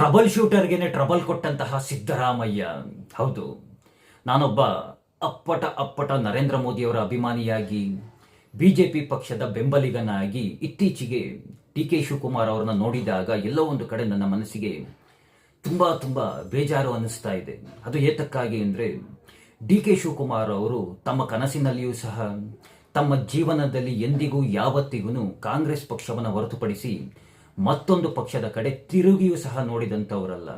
Trouble ಶೂಟರ್ಗೆನೆ trouble ಕೊಟ್ಟಂತಹ ಸಿದ್ದರಾಮಯ್ಯ. ಹೌದು, ನಾನೊಬ್ಬ ಅಪ್ಪಟ ಅಪ್ಪಟ ನರೇಂದ್ರ ಮೋದಿಯವರ ಅಭಿಮಾನಿಯಾಗಿ, ಬಿಜೆಪಿ ಪಕ್ಷದ ಬೆಂಬಲಿಗನಾಗಿ ಇತ್ತೀಚೆಗೆ ಡಿ ಕೆ ಶಿವಕುಮಾರ್ ಅವರನ್ನ ನೋಡಿದಾಗ ಎಲ್ಲೋ ಒಂದು ಕಡೆ ನನ್ನ ಮನಸ್ಸಿಗೆ ತುಂಬ ತುಂಬ ಬೇಜಾರು ಅನ್ನಿಸ್ತಾ ಇದೆ. ಅದು ಏತಕ್ಕಾಗಿ ಅಂದರೆ, ಡಿ ಕೆ ಶಿವಕುಮಾರ್ ಅವರು ತಮ್ಮ ಕನಸಿನಲ್ಲಿಯೂ ಸಹ, ತಮ್ಮ ಜೀವನದಲ್ಲಿ ಎಂದಿಗೂ ಯಾವತ್ತಿಗೂ ಕಾಂಗ್ರೆಸ್ ಪಕ್ಷವನ್ನು ಹೊರತುಪಡಿಸಿ ಮತ್ತೊಂದು ಪಕ್ಷದ ಕಡೆ ತಿರುಗಿಯೂ ಸಹ ನೋಡಿದಂಥವರಲ್ಲ.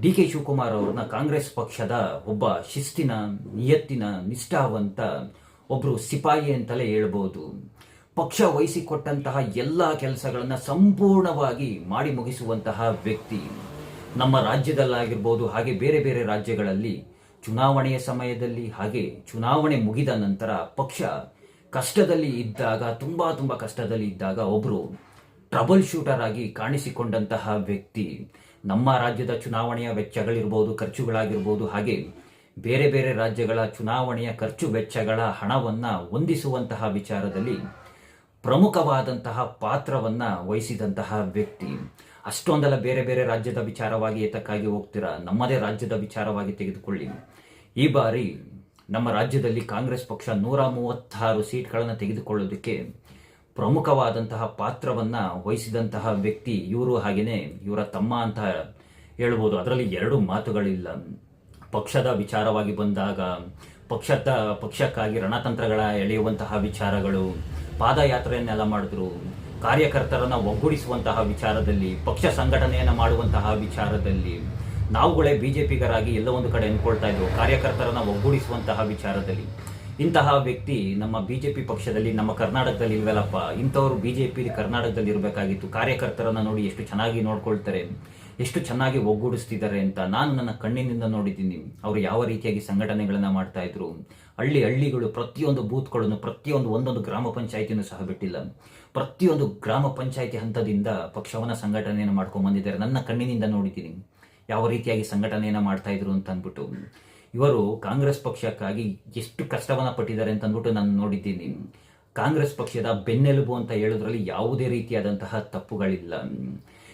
ಡಿ ಕೆ ಶಿವಕುಮಾರ್ ಅವ್ರನ್ನ ಕಾಂಗ್ರೆಸ್ ಪಕ್ಷದ ಒಬ್ಬ ಶಿಸ್ತಿನ, ನಿಯತ್ತಿನ, ನಿಷ್ಠಾವಂತ ಒಬ್ಬರು ಸಿಪಾಯಿ ಅಂತಲೇ ಹೇಳ್ಬೋದು. ಪಕ್ಷ ವಹಿಸಿಕೊಟ್ಟಂತಹ ಎಲ್ಲ ಕೆಲಸಗಳನ್ನು ಸಂಪೂರ್ಣವಾಗಿ ಮಾಡಿ ಮುಗಿಸುವಂತಹ ವ್ಯಕ್ತಿ. ನಮ್ಮ ರಾಜ್ಯದಲ್ಲಾಗಿರ್ಬೋದು, ಹಾಗೆ ಬೇರೆ ಬೇರೆ ರಾಜ್ಯಗಳಲ್ಲಿ ಚುನಾವಣೆಯ ಸಮಯದಲ್ಲಿ ಹಾಗೆ ಚುನಾವಣೆ ಮುಗಿದ ನಂತರ ಪಕ್ಷ ಕಷ್ಟದಲ್ಲಿ ಇದ್ದಾಗ, ತುಂಬಾ ತುಂಬಾ ಕಷ್ಟದಲ್ಲಿ ಇದ್ದಾಗ ಒಬ್ಬರು ಟ್ರಬಲ್ ಶೂಟರ್ ಆಗಿ ಕಾಣಿಸಿಕೊಂಡಂತಹ ವ್ಯಕ್ತಿ ನಮ್ಮ ರಾಜ್ಯದ ಚುನಾವಣೆಯ ವೆಚ್ಚಗಳಿರ್ಬೋದು, ಖರ್ಚುಗಳಾಗಿರ್ಬೋದು, ಹಾಗೆ ಬೇರೆ ಬೇರೆ ರಾಜ್ಯಗಳ ಚುನಾವಣೆಯ ಖರ್ಚು ವೆಚ್ಚಗಳ ಹಣವನ್ನ ಹೊಂದಿಸುವಂತಹ ವಿಚಾರದಲ್ಲಿ ಪ್ರಮುಖವಾದಂತಹ ಪಾತ್ರವನ್ನ ವಹಿಸಿದಂತಹ ವ್ಯಕ್ತಿ. ಅಷ್ಟೊಂದಲ್ಲ, ಬೇರೆ ಬೇರೆ ರಾಜ್ಯದ ವಿಚಾರವಾಗಿ ಏತಕ್ಕಾಗಿ ಹೋಗ್ತೀರಾ? ನಮ್ಮದೇ ರಾಜ್ಯದ ವಿಚಾರವಾಗಿ ತೆಗೆದುಕೊಳ್ಳಿ. ಈ ಬಾರಿ ನಮ್ಮ ರಾಜ್ಯದಲ್ಲಿ ಕಾಂಗ್ರೆಸ್ ಪಕ್ಷ ನೂರ ಮೂವತ್ತಾರು ಸೀಟ್ಗಳನ್ನು ತೆಗೆದುಕೊಳ್ಳೋದಕ್ಕೆ ಪ್ರಮುಖವಾದಂತಹ ಪಾತ್ರವನ್ನ ವಹಿಸಿದಂತಹ ವ್ಯಕ್ತಿ ಇವರು ಹಾಗೆಯೇ ಇವರ ತಮ್ಮ ಅಂತ ಹೇಳ್ಬೋದು. ಅದರಲ್ಲಿ ಎರಡು ಮಾತುಗಳಿಲ್ಲ. ಪಕ್ಷದ ವಿಚಾರವಾಗಿ ಬಂದಾಗ ಪಕ್ಷದ ಪಕ್ಷಕ್ಕಾಗಿ ರಣತಂತ್ರಗಳ ಎಳೆಯುವಂತಹ ವಿಚಾರಗಳು, ಪಾದಯಾತ್ರೆಯನ್ನೆಲ್ಲ ಮಾಡಿದ್ರು, ಕಾರ್ಯಕರ್ತರನ್ನ ಒಗ್ಗೂಡಿಸುವಂತಹ ವಿಚಾರದಲ್ಲಿ, ಪಕ್ಷ ಸಂಘಟನೆಯನ್ನ ಮಾಡುವಂತಹ ವಿಚಾರದಲ್ಲಿ, ನಾವುಗಳೇ ಬಿಜೆಪಿಗರಾಗಿ ಎಲ್ಲ ಒಂದು ಕಡೆ ಅನ್ಕೊಳ್ತಾ ಇದ್ದೆವು ಕಾರ್ಯಕರ್ತರನ್ನ ಒಗ್ಗೂಡಿಸುವಂತಹ ವಿಚಾರದಲ್ಲಿ. ಇಂತಹ ವ್ಯಕ್ತಿ ನಮ್ಮ ಬಿಜೆಪಿ ಪಕ್ಷದಲ್ಲಿ, ನಮ್ಮ ಕರ್ನಾಟಕದಲ್ಲಿ ಇಲ್ವಲ್ಲಪ್ಪ, ಇಂಥವ್ರು ಬಿಜೆಪಿ ಕರ್ನಾಟಕದಲ್ಲಿ ಇರಬೇಕಾಗಿತ್ತು. ಕಾರ್ಯಕರ್ತರನ್ನ ನೋಡಿ ಎಷ್ಟು ಚೆನ್ನಾಗಿ ನೋಡ್ಕೊಳ್ತಾರೆ, ಎಷ್ಟು ಚೆನ್ನಾಗಿ ಒಗ್ಗೂಡಿಸ್ತಿದ್ದಾರೆ ಅಂತ ನಾನು ನನ್ನ ಕಣ್ಣಿನಿಂದ ನೋಡಿದ್ದೀನಿ. ಅವರು ಯಾವ ರೀತಿಯಾಗಿ ಸಂಘಟನೆಗಳನ್ನ ಮಾಡ್ತಾ ಇದ್ರು ಹಳ್ಳಿ ಹಳ್ಳಿಗಳು ಪ್ರತಿಯೊಂದು ಬೂತ್ಗಳನ್ನು, ಪ್ರತಿಯೊಂದು ಒಂದೊಂದು ಗ್ರಾಮ ಪಂಚಾಯಿತಿಯನ್ನು ಸಹ ಬಿಟ್ಟಿಲ್ಲ. ಪ್ರತಿಯೊಂದು ಗ್ರಾಮ ಪಂಚಾಯಿತಿ ಹಂತದಿಂದ ಪಕ್ಷವನ್ನ ಸಂಘಟನೆಯನ್ನು ಮಾಡ್ಕೊಂಡು ಬಂದಿದ್ದಾರೆ ನನ್ನ ಕಣ್ಣಿನಿಂದ ನೋಡಿದ್ದೀನಿ. ಯಾವ ರೀತಿಯಾಗಿ ಸಂಘಟನೆಯನ್ನ ಮಾಡ್ತಾ ಇದ್ರು ಅಂತ ಅಂದ್ಬಿಟ್ಟು. ಇವರು ಕಾಂಗ್ರೆಸ್ ಪಕ್ಷಕ್ಕಾಗಿ ಎಷ್ಟು ಕಷ್ಟವನ್ನ ಪಟ್ಟಿದ್ದಾರೆ ಅಂತ ಅಂದ್ಬಿಟ್ಟು ನಾನು ನೋಡಿದ್ದೀನಿ. ಕಾಂಗ್ರೆಸ್ ಪಕ್ಷದ ಬೆನ್ನೆಲುಬು ಅಂತ ಹೇಳೋದ್ರಲ್ಲಿ ಯಾವುದೇ ರೀತಿಯಾದಂತಹ ತಪ್ಪುಗಳಿಲ್ಲ.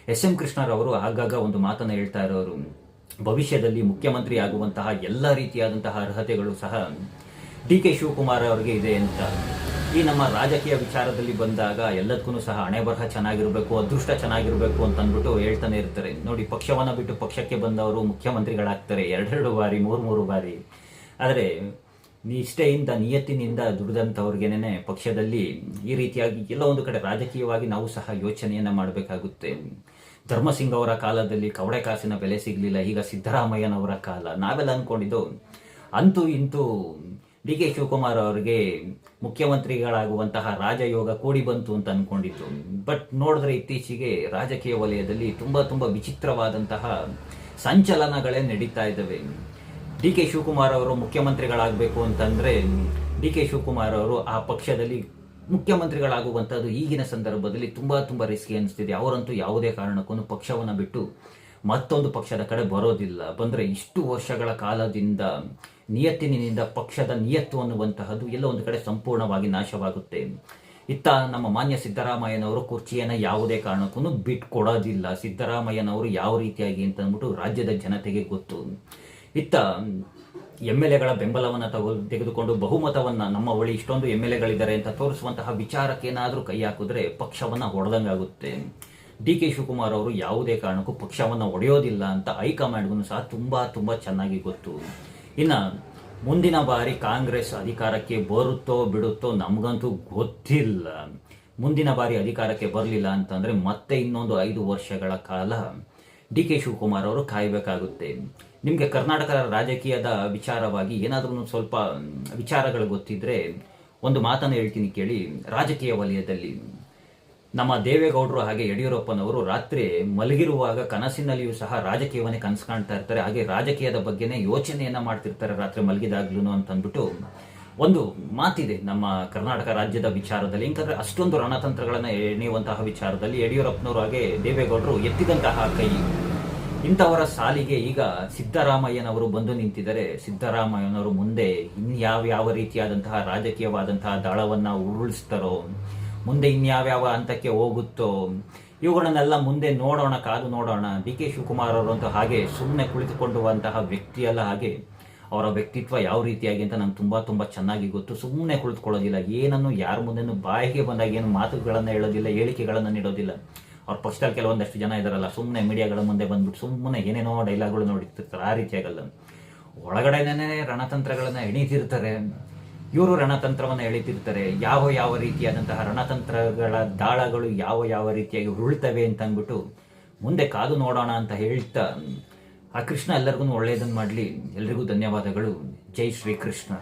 ಎಸ್ ಎಂ ಕೃಷ್ಣರವರು ಆಗಾಗ ಒಂದು ಮಾತನ್ನ ಹೇಳ್ತಾ ಇರೋರು. ಭವಿಷ್ಯದಲ್ಲಿ ಮುಖ್ಯಮಂತ್ರಿ ಆಗುವಂತಹ ಎಲ್ಲ ರೀತಿಯಾದಂತಹ ಅರ್ಹತೆಗಳು ಸಹ ಡಿ ಕೆ ಶಿವಕುಮಾರ್ ಅವರಿಗೆ ಇದೆ ಅಂತ. ಈ ನಮ್ಮ ರಾಜಕೀಯ ವಿಚಾರದಲ್ಲಿ ಬಂದಾಗ ಎಲ್ಲದಕ್ಕೂ ಸಹ ಹಣೆ ಬರಹ ಚೆನ್ನಾಗಿರಬೇಕು, ಅದೃಷ್ಟ ಚೆನ್ನಾಗಿರಬೇಕು ಅಂತ ಅಂದ್ಬಿಟ್ಟು ಹೇಳ್ತಾನೆ ಇರ್ತಾರೆ. ನೋಡಿ, ಪಕ್ಷವನ್ನು ಬಿಟ್ಟು ಪಕ್ಷಕ್ಕೆ ಬಂದವರು ಮುಖ್ಯಮಂತ್ರಿಗಳಾಗ್ತಾರೆ, ಎರಡೆರಡು ಬಾರಿ, ಮೂರು ಮೂರು ಬಾರಿ. ಆದರೆ, ನಿಷ್ಠೆಯಿಂದ, ನಿಯತ್ತಿನಿಂದ ದುಡಿದಂಥವ್ರಿಗೇನೆ ಪಕ್ಷದಲ್ಲಿ ಈ ರೀತಿಯಾಗಿ ಎಲ್ಲ ಒಂದು ಕಡೆ ರಾಜಕೀಯವಾಗಿ ನಾವು ಸಹ ಯೋಚನೆಯನ್ನು ಮಾಡಬೇಕಾಗುತ್ತೆ. ಧರ್ಮಸಿಂಗ್ ಅವರ ಕಾಲದಲ್ಲಿ ಕವಡೆ ಕಾಸಿನ ಬೆಲೆ ಸಿಗಲಿಲ್ಲ, ಈಗ ಸಿದ್ದರಾಮಯ್ಯನವರ ಕಾಲ. ನಾವೆಲ್ಲ ಅಂದ್ಕೊಂಡಿದ್ದು ಅಂತೂ ಇಂತೂ ಡಿ ಕೆ ಶಿವಕುಮಾರ್ ಅವರಿಗೆ ಮುಖ್ಯಮಂತ್ರಿಗಳಾಗುವಂತಹ ರಾಜಯೋಗ ಕೂಡಿ ಬಂತು ಅಂತ ಅನ್ಕೊಂಡಿತ್ತು ಬಟ್ ನೋಡಿದ್ರೆ ಇತ್ತೀಚೆಗೆ ರಾಜಕೀಯ ವಲಯದಲ್ಲಿ ತುಂಬಾ ತುಂಬಾ ವಿಚಿತ್ರವಾದಂತಹ ಸಂಚಲನಗಳೇ ನಡೀತಾ ಇದ್ದಾವೆ. ಡಿ ಕೆ ಶಿವಕುಮಾರ್ ಅವರು ಮುಖ್ಯಮಂತ್ರಿಗಳಾಗಬೇಕು ಅಂತಂದ್ರೆ ಡಿ ಕೆ ಶಿವಕುಮಾರ್ ಅವರು ಆ ಪಕ್ಷದಲ್ಲಿ ಮುಖ್ಯಮಂತ್ರಿಗಳಾಗುವಂಥದ್ದು ಈಗಿನ ಸಂದರ್ಭದಲ್ಲಿ ತುಂಬಾ ತುಂಬಾ ರಿಸ್ಕಿ ಅನಿಸ್ತಿದೆ. ಅವರಂತೂ ಯಾವುದೇ ಕಾರಣಕ್ಕೂ ಪಕ್ಷವನ್ನು ಬಿಟ್ಟು ಮತ್ತೊಂದು ಪಕ್ಷದ ಕಡೆ ಬರೋದಿಲ್ಲ. ಬಂದ್ರೆ ಇಷ್ಟು ವರ್ಷಗಳ ಕಾಲದಿಂದ ನಿಯತ್ತಿನಿಂದ ಪಕ್ಷದ ನಿಯತ್ತು ಅನ್ನುವಂತಹದ್ದು ಎಲ್ಲ ಒಂದು ಕಡೆ ಸಂಪೂರ್ಣವಾಗಿ ನಾಶವಾಗುತ್ತೆ. ಇತ್ತ ನಮ್ಮ ಮಾನ್ಯ ಸಿದ್ದರಾಮಯ್ಯನವರು ಕುರ್ಚಿಯನ್ನ ಯಾವುದೇ ಕಾರಣಕ್ಕೂ ಬಿಟ್ಕೊಡೋದಿಲ್ಲ. ಸಿದ್ದರಾಮಯ್ಯನವರು ಯಾವ ರೀತಿಯಾಗಿ ಅಂತ ಅಂದ್ಬಿಟ್ಟು ರಾಜ್ಯದ ಜನತೆಗೆ ಗೊತ್ತು. ಇತ್ತ ಎಂ ಎಲ್ ಎಗಳ ಬೆಂಬಲವನ್ನು ತಗೋ, ತೆಗೆದುಕೊಂಡು ಬಹುಮತವನ್ನ ನಮ್ಮ ಬಳಿ ಇಷ್ಟೊಂದು ಎಂ ಎಲ್ ಎಗಳಿದ್ದಾರೆ ಅಂತ ತೋರಿಸುವಂತಹ ವಿಚಾರಕ್ಕೇನಾದರೂ ಕೈ ಹಾಕಿದ್ರೆ ಪಕ್ಷವನ್ನ ಹೊಡೆದಂಗಾಗುತ್ತೆ. ಡಿ ಕೆ ಶಿವಕುಮಾರ್ ಅವರು ಯಾವುದೇ ಕಾರಣಕ್ಕೂ ಪಕ್ಷವನ್ನು ಒಡೆಯೋದಿಲ್ಲ ಅಂತ ಹೈಕಮಾಂಡ್ಗೂ ಸಹ ತುಂಬ ತುಂಬ ಚೆನ್ನಾಗಿ ಗೊತ್ತು. ಇನ್ನು ಮುಂದಿನ ಬಾರಿ ಕಾಂಗ್ರೆಸ್ ಅಧಿಕಾರಕ್ಕೆ ಬರುತ್ತೋ ಬಿಡುತ್ತೋ ನಮಗಂತೂ ಗೊತ್ತಿಲ್ಲ. ಮುಂದಿನ ಬಾರಿ ಅಧಿಕಾರಕ್ಕೆ ಬರಲಿಲ್ಲ ಅಂತಂದರೆ ಮತ್ತೆ ಇನ್ನೊಂದು ಐದು ವರ್ಷಗಳ ಕಾಲ ಡಿ ಕೆ ಶಿವಕುಮಾರ್ ಅವರು ಕಾಯಬೇಕಾಗುತ್ತೆ. ನಿಮಗೆ ಕರ್ನಾಟಕ ರಾಜಕೀಯದ ವಿಚಾರವಾಗಿ ಏನಾದರೂ ಸ್ವಲ್ಪ ವಿಚಾರಗಳು ಗೊತ್ತಿದ್ದರೆ ಒಂದು ಮಾತನ್ನು ಹೇಳ್ತೀನಿ ಕೇಳಿ. ರಾಜಕೀಯ ವಲಯದಲ್ಲಿ ನಮ್ಮ ದೇವೇಗೌಡರು ಹಾಗೆ ಯಡಿಯೂರಪ್ಪನವರು ರಾತ್ರಿ ಮಲಗಿರುವಾಗ ಕನಸಿನಲ್ಲಿಯೂ ಸಹ ರಾಜಕೀಯವನ್ನೇ ಕನಸು ಕಾಣ್ತಾ ಇರ್ತಾರೆ. ಹಾಗೆ ರಾಜಕೀಯದ ಬಗ್ಗೆನೇ ಯೋಚನೆಯನ್ನ ಮಾಡ್ತಿರ್ತಾರೆ ರಾತ್ರಿ ಮಲಗಿದಾಗ್ಲೂ ಅಂತ ಅಂದ್ಬಿಟ್ಟು ಒಂದು ಮಾತಿದೆ ನಮ್ಮ ಕರ್ನಾಟಕ ರಾಜ್ಯದ ವಿಚಾರದಲ್ಲಿ. ಇಂಕಂದ್ರೆ ಅಷ್ಟೊಂದು ರಣತಂತ್ರಗಳನ್ನ ಎಣೆಯುವಂತಹ ವಿಚಾರದಲ್ಲಿ ಯಡಿಯೂರಪ್ಪನವರು ಹಾಗೆ ದೇವೇಗೌಡರು ಎತ್ತಿದಂತಹ ಕೈ. ಇಂಥವರ ಸಾಲಿಗೆ ಈಗ ಸಿದ್ದರಾಮಯ್ಯನವರು ಬಂದು ನಿಂತಿದ್ದಾರೆ. ಸಿದ್ದರಾಮಯ್ಯನವರು ಮುಂದೆ ಇನ್ಯಾವ ಯಾವ ರೀತಿಯಾದಂತಹ ರಾಜಕೀಯವಾದಂತಹ ದಾಳವನ್ನ ಉರುಳಿಸ್ತಾರೋ ಮುಂದೆ ಇನ್ಯಾವ್ಯಾವ ಹಂತಕ್ಕೆ ಹೋಗುತ್ತೋ, ಇವುಗಳನ್ನೆಲ್ಲ ಮುಂದೆ ನೋಡೋಣ, ಕಾದು ನೋಡೋಣ. ಡಿ ಕೆ ಶಿವಕುಮಾರ್ ಅವರಂತೂ ಹಾಗೆ ಸುಮ್ಮನೆ ಕುಳಿತುಕೊಂಡುವಂತಹ ವ್ಯಕ್ತಿಯಲ್ಲ ಹಾಗೆ. ಅವರ ವ್ಯಕ್ತಿತ್ವ ಯಾವ ರೀತಿಯಾಗಿ ಅಂತ ನಂಗೆ ತುಂಬ ತುಂಬ ಚೆನ್ನಾಗಿ ಗೊತ್ತು. ಸುಮ್ಮನೆ ಕುಳಿತುಕೊಳ್ಳೋದಿಲ್ಲ. ಏನನ್ನು ಯಾರ ಮುಂದೆನೂ ಬಾಯಿಗೆ ಬಂದಾಗ ಏನು ಮಾತುಗಳನ್ನು ಹೇಳೋದಿಲ್ಲ, ಹೇಳಿಕೆಗಳನ್ನು ನೀಡೋದಿಲ್ಲ. ಅವ್ರ ಪಕ್ಷದಲ್ಲಿ ಕೆಲವೊಂದಷ್ಟು ಜನ ಇದ್ದಾರಲ್ಲ ಸುಮ್ಮನೆ ಮೀಡಿಯಾಗಳ ಮುಂದೆ ಬಂದ್ಬಿಟ್ಟು ಸುಮ್ಮನೆ ಏನೇನೋ ಡೈಲಾಗ್ಗಳು ನೋಡಿರ್ತಾರೆ ಆ ರೀತಿಯಾಗಲ್ಲ. ಒಳಗಡೆನೇ ರಣತಂತ್ರಗಳನ್ನು ಎಣೀತಿರ್ತಾರೆ. ಇವರು ರಣತಂತ್ರವನ್ನು ಎಳಿತಿರ್ತಾರೆ. ಯಾವ ಯಾವ ರೀತಿಯಾದಂತಹ ರಣತಂತ್ರಗಳ ದಾಳಗಳು ಯಾವ ಯಾವ ರೀತಿಯಾಗಿ ಉರುಳ್ತವೆ ಅಂತ ಅಂದ್ಬಿಟ್ಟು ಮುಂದೆ ಕಾದು ನೋಡೋಣ ಅಂತ ಹೇಳ್ತಾ, ಆ ಕೃಷ್ಣ ಎಲ್ಲರಿಗೂ ಒಳ್ಳೆಯದನ್ನು ಮಾಡಲಿ. ಎಲ್ರಿಗೂ ಧನ್ಯವಾದಗಳು. ಜೈ ಶ್ರೀಕೃಷ್ಣ.